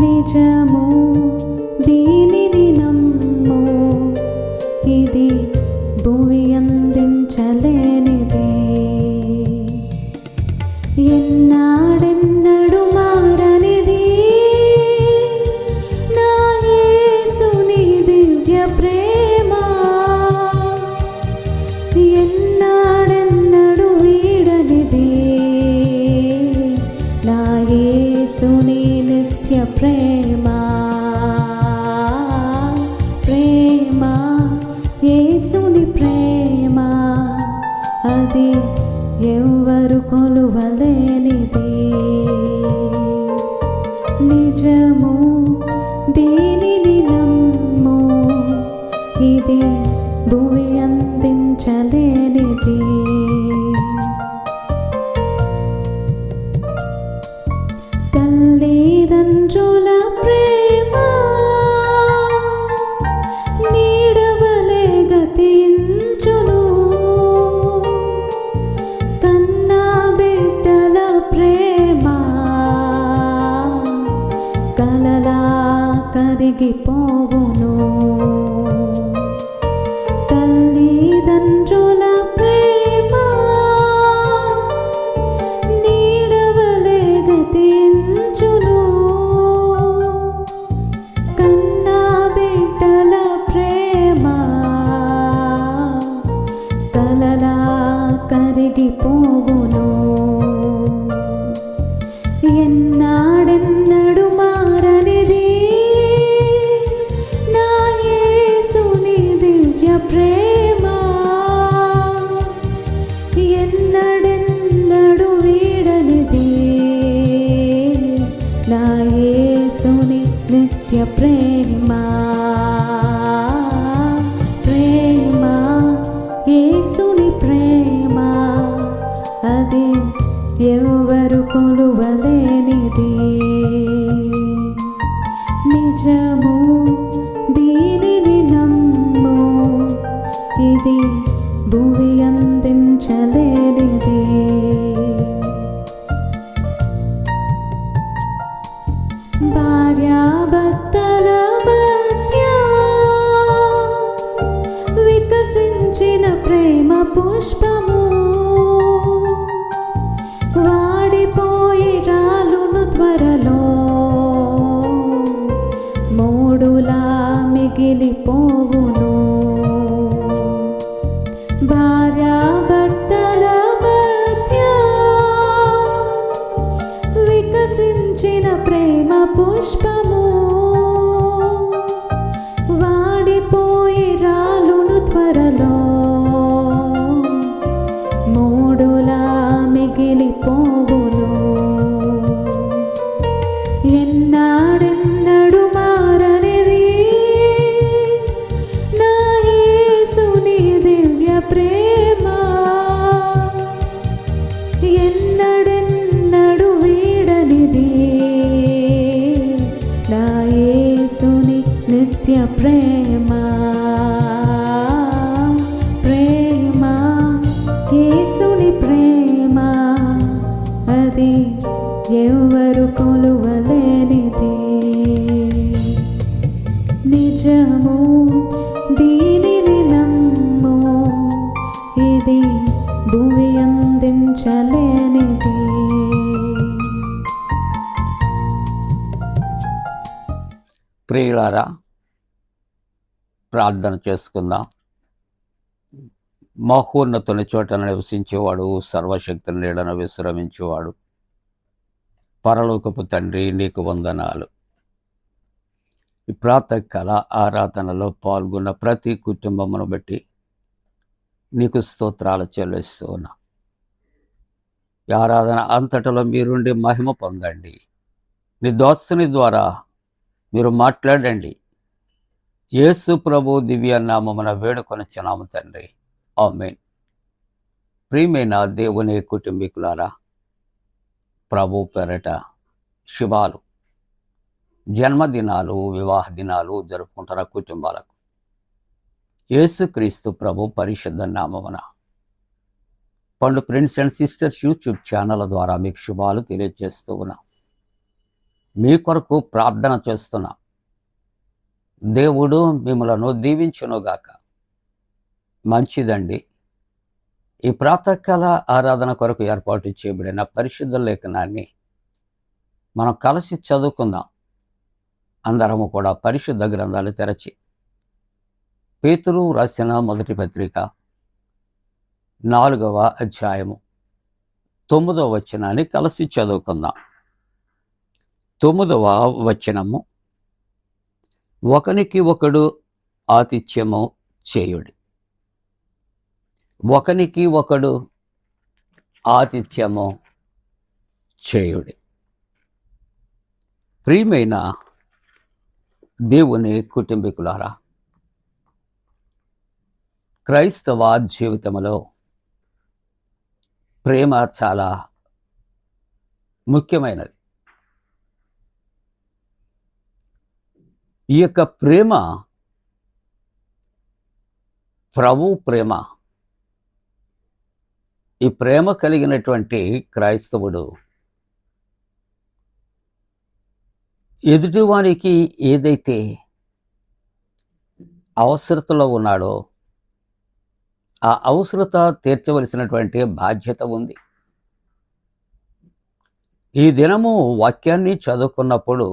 నిజము దీనిని నమ్ము ఇది భూమి అందించలేనిది ఎన్నాడెన్నడు మారనిది నా యేసుని దివ్య ప్రేమ ఎన్నాడెన్నడు వీడనిది నా యేసుని ప్రేమ ప్రేమ యేసుని ప్రేమ. అది ఎవరు కొలువలేనిది. నిజము దీనిని నమ్ము. ఇది భూమి అందించలేని మూడులా మిగిలిపోవును. భార్యాభర్తల మధ్య వికసించిన ప్రేమ పుష్పము. వాడిపోయి రాలును త్వరలో మూడులా మిగిలిపోవును. ఎన్నాడెన్నడు ఎవరు కొలువలేనిది. నిజము దీనిని నమ్ము ఇది భూమి అందించలేనిది. ప్రియులారా ప్రార్థన చేసుకుందాం. మహోన్నతుని చోట నివసించేవాడు సర్వశక్తిని నీడను విశ్రమించేవాడు. పరలోకపు తండ్రి నీకు వందనాలు. ఈ ప్రాతకాల ఆరాధనలో పాల్గొన్న ప్రతి కుటుంబమును బట్టి నీకు స్తోత్రాలు చెల్లిస్తూ ఉన్నా. ఈ ఆరాధన అంతటలో మీరుండి మహిమ పొందండి. నీ దోస్తుని ద్వారా మీరు మాట్లాడండి. యేసు ప్రభు దివ్య నామమున వేడుకొనొచ్చున్నాము తండ్రి. ఆమెన్. ప్రియమైన దేవుని కుటుంబీకులారా ప్రభు పెరట శుభాలు. జన్మదినాలు వివాహ దినాలు జరుపుకుంటున్న కుటుంబాలకు? యేసుక్రీస్తు ప్రభు పరిశుద్ధ నామమున. పండు friends and sisters YouTube channel ద్వారా మీకు శుభాలు తెలియజేస్తూ ఉన్నా. మీ కొరకు ప్రార్థన చేస్తున్నా. దేవుడు మిమ్మలను దీవించునుగాక. మంచిదండి. ఈ ప్రాతకాల ఆరాధన కొరకు ఏర్పాటు చేయబడిన పరిశుద్ధ లేఖనాన్ని మనం కలిసి చదువుకుందాం. అందరము కూడా పరిశుద్ధ గ్రంథాలు తెరచి. పేతురు రాసిన మొదటి పత్రిక నాలుగవ అధ్యాయము తొమ్మిదవ వచనాన్ని కలిసి చదువుకుందాం. తొమ్మిదవ వచనము ఒకనికి ఒకడు ఆతిథ్యము చేయుడి. ఒకనికి ఒకడు ఆతిథ్యము చేయుడి. ప్రియమైన దేవుని కుటుంబీకులారా క్రైస్తవ జీవితంలో ప్రేమ చాలా ముఖ్యమైనది. ఈ యొక్క ప్రేమ ప్రభు ప్రేమ ఈ ప్రేమ కలిగినటువంటి క్రైస్తవుడు ఎదుటివానికి ఏదైతే అవసరతలో ఉన్నాడో ఆ అవసరత తీర్చవలసినటువంటి బాధ్యత ఉంది. ఈ దినము వాక్యాన్ని చదువుకున్నప్పుడు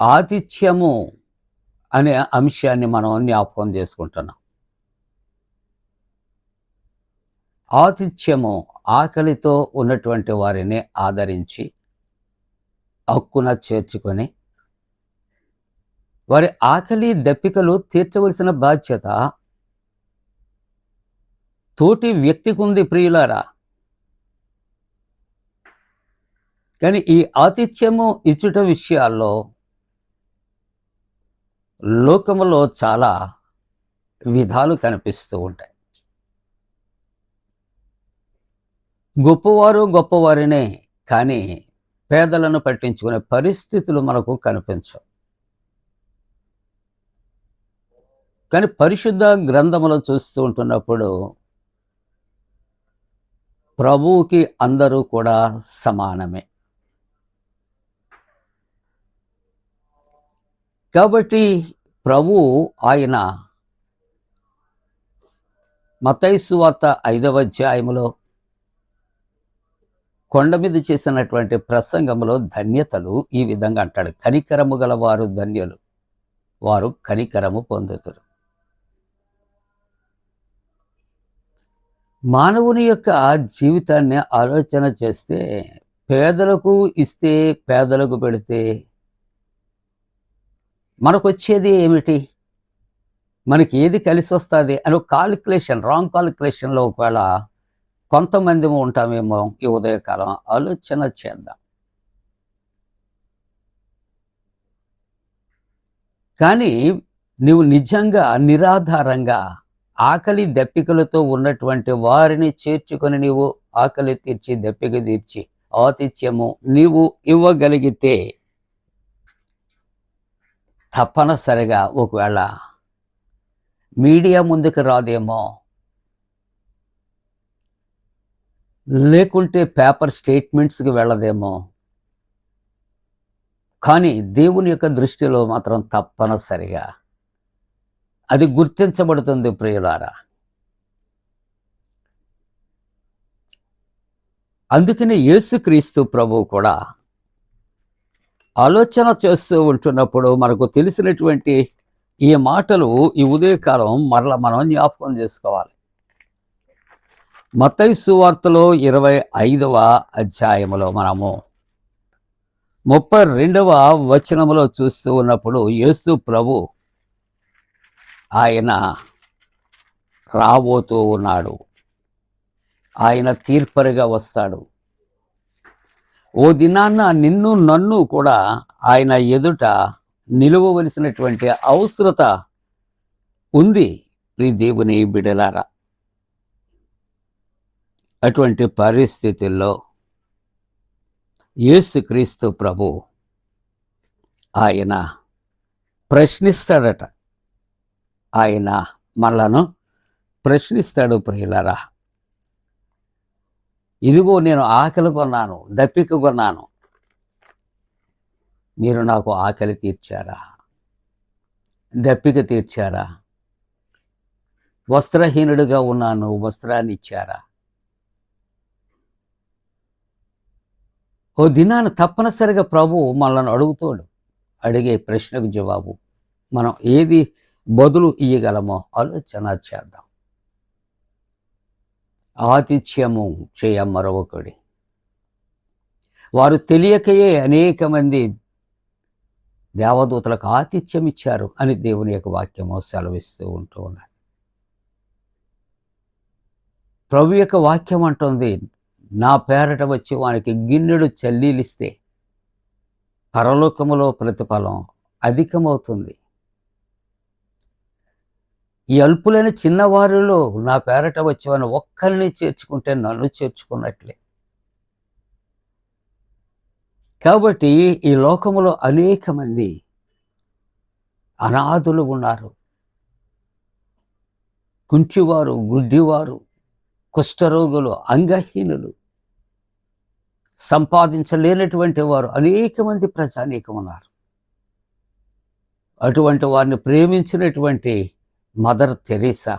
ఆతిథ్యము అనే అంశాన్ని మనం జ్ఞాపకం చేసుకుంటున్నాం. ఆతిథ్యము ఆకలితో ఉన్నటువంటి వారిని ఆదరించి హక్కున చేర్చుకొని వారి ఆకలి దప్పికలు తీర్చవలసిన బాధ్యత తోటి వ్యక్తికి ఉంది ప్రియులారా. కానీ ఈ ఆతిథ్యము ఇచ్చుట విషయాల్లో లోకములో చాలా విధాలు కనిపిస్తూ ఉంటాయి. గొప్పవారు గొప్పవారినే కానీ పేదలను పట్టించుకునే పరిస్థితులు మనకు కనిపించవు. కానీ పరిశుద్ధ గ్రంథములో చూస్తూ ఉంటున్నప్పుడు ప్రభువుకి అందరూ కూడా సమానమే. కాబట్టి ప్రభు ఆయన మతైసు వార్త ఐదవ అధ్యాయములో కొండ మీద చేసినటువంటి ప్రసంగంలో ధన్యతలు ఈ విధంగా అంటాడు. కనికరము గల వారు ధన్యులు. వారు కనికరము పొందుతారు. మానవుని యొక్క జీవితాన్ని ఆలోచన చేస్తే పేదలకు ఇస్తే పేదలకు పెడితే మనకు వచ్చేది ఏమిటి? మనకి ఏది కలిసి వస్తుంది అని ఒక కాలిక్యులేషన్ రాంగ్ కాలిక్యులేషన్లో ఒకవేళ కొంతమంది ఉంటామేమో ఈ ఉదయకాలం. ఆలోచన చేద్దాం. కానీ నువ్వు నిజంగా నిరాధారంగా ఆకలి దప్పికలతో ఉన్నటువంటి వారిని చేర్చుకొని నీవు ఆకలి తీర్చి దప్పిక తీర్చి ఆతిథ్యము నీవు ఇవ్వగలిగితే తప్పనిసరిగా ఒకవేళ మీడియా ముందుకు రాదేమో లేకుంటే పేపర్ స్టేట్మెంట్స్కి వెళ్ళదేమో. కానీ దేవుని యొక్క దృష్టిలో మాత్రం తప్పనిసరిగా. అది గుర్తించబడుతుంది ప్రియులారా. అందుకనే యేసుక్రీస్తు ప్రభు కూడా ఆలోచన చేస్తూ ఉంటున్నప్పుడు మనకు తెలిసినటువంటి ఈ మాటలు ఈ ఉదయకాలం మరల మనం జ్ఞాపకం చేసుకోవాలి. మత్తయి సువార్తలో ఇరవై ఐదవ అధ్యాయములో మనము ముప్పై రెండవ వచనములో చూస్తూ ఉన్నప్పుడు యేసు ప్రభు ఆయన రాబోతూ ఉన్నాడు. ఆయన తీర్పరిగా వస్తాడు. ఓ దినాన్న నిన్ను నన్ను కూడా ఆయన ఎదుట నిలువవలసినటువంటి అవసరత ఉంది. ప్రీ దేవుని బిడలారా అటువంటి పరిస్థితుల్లో యేసుక్రీస్తు ప్రభు ఆయన ప్రశ్నిస్తాడట. ఆయన మనలను ప్రశ్నిస్తాడు ప్రియులరా. ఇదిగో నేను ఆకలి కొన్నాను దప్పిక కొన్నాను. మీరు నాకు ఆకలి తీర్చారా? దప్పిక తీర్చారా? వస్త్రహీనుడిగా ఉన్నాను వస్త్రాన్ని ఇచ్చారా? ఓ దినాన తప్పనిసరిగా ప్రభు మనల్ని అడుగుతాడు అడిగే ప్రశ్నకు జవాబు. మనం ఏది బదులు ఇయ్యగలమో ఆలోచన చేద్దాం. ఆతిథ్యము చేయ మరొకడి. వారు తెలియకయే అనేక మంది దేవదూతలకు ఆతిథ్యం ఇచ్చారు అని దేవుని యొక్క వాక్యము సెలవిస్తూ ఉంటూ ఉన్నారు ప్రభు యొక్క వాక్యం అంటుంది నా పేరట వచ్చి వానికి గిన్నెడు చల్లీలిస్తే పరలోకములో ప్రతిఫలం అధికమవుతుంది. ఈ అల్పులైన చిన్నవారిలో నా పేరట వచ్చేవాని ఒక్కరిని చేర్చుకుంటే నన్ను చేర్చుకున్నట్లే. కాబట్టి ఈ లోకములో అనేక మంది అనాథులు ఉన్నారు. కుంచివారు గుడ్డివారు కుష్ఠరోగులు అంగహీనులు సంపాదించలేనటువంటి వారు అనేక మంది ప్రజానీకం ఉన్నారు అటువంటి వారిని ప్రేమించినటువంటి మదర్ తెరీసా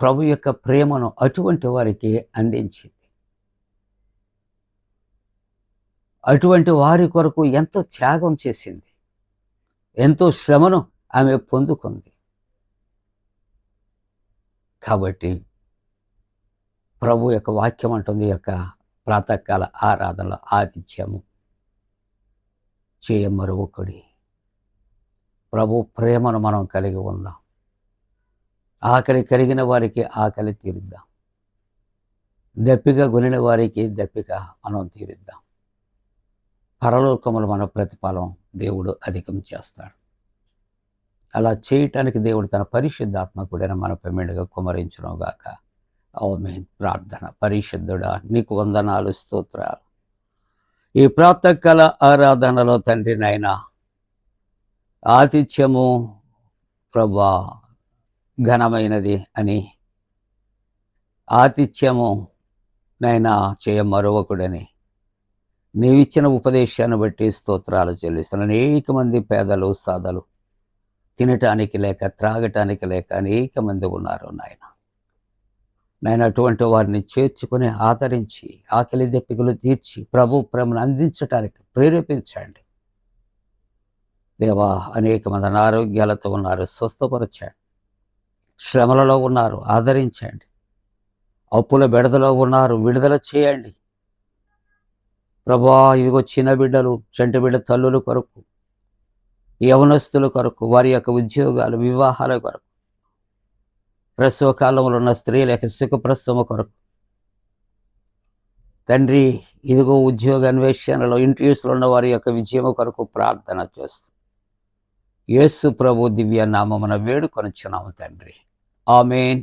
ప్రభు యొక్క ప్రేమను అటువంటి వారికి అందించింది. అటువంటి వారి కొరకు ఎంతో త్యాగం చేసింది. ఎంతో శ్రమను ఆమె పొందుకుంది. కాబట్టి ప్రభు యొక్క వాక్యం అంటుంది యొక్క ప్రాతకాల ఆరాధనలో ఆతిథ్యము చేయమరువుకుడి ప్రభు ప్రేమను మనం కలిగి ఉందాం. ఆకలి కలిగిన వారికి ఆకలి తీరుద్దాం. దప్పిక కొనిన వారికి దప్పిక మనం తీరుద్దాం. పరలోకములు మన ప్రతిఫలం దేవుడు అధికం చేస్తాడు. అలా చేయటానికి దేవుడు తన పరిశుద్ధాత్మ కూడా మన పెమ్మిడిగా కుమరించునుగాక. ఓమెన్ ప్రార్థన. పరిశుద్ధుడా నీకు వందనాలు స్తోత్రాలు. ఈ ప్రాతకాల ఆరాధనలో తండ్రి నాయన ఆతిథ్యము ప్రభా ఘనమైనది అని ఆతిథ్యము నైనా చేయ మరొకడని నీవిచ్చిన ఉపదేశాన్ని బట్టి స్తోత్రాలు చెల్లిస్తున్నాను. అనేక మంది పేదలు సాదలు తినటానికి లేక త్రాగటానికి లేక అనేక మంది ఉన్నారు నాయన. నేను అటువంటి వారిని చేర్చుకొని ఆదరించి ఆకలి దెప్పికలు తీర్చి ప్రభు ప్రేమను అందించటానికి ప్రేరేపించండి. దేవా అనేక మంది అనారోగ్యాలతో ఉన్నారు స్వస్థపరచండి. శ్రమలలో ఉన్నారు ఆదరించండి. అప్పుల బెడదలో ఉన్నారు విడుదల చేయండి. ప్రభా ఇదిగో చిన్న బిడ్డలు చంటి బిడ్డ తల్లుల కొరకు యవనస్తుల కొరకు వారి యొక్క ఉద్యోగాలు వివాహాల కొరకు ప్రసవ కాలంలో ఉన్న స్త్రీల యొక్క సుఖప్రసవ కొరకు. తండ్రి ఇదిగో ఉద్యోగ అన్వేషణలో ఇంటర్వ్యూస్లో ఉన్న వారి యొక్క విజయం కొరకు ప్రార్థన చేస్తూ యేసు ప్రభు దివ్య నామమున వేడుకొనుచున్నాము తండ్రి. ఆమెన్.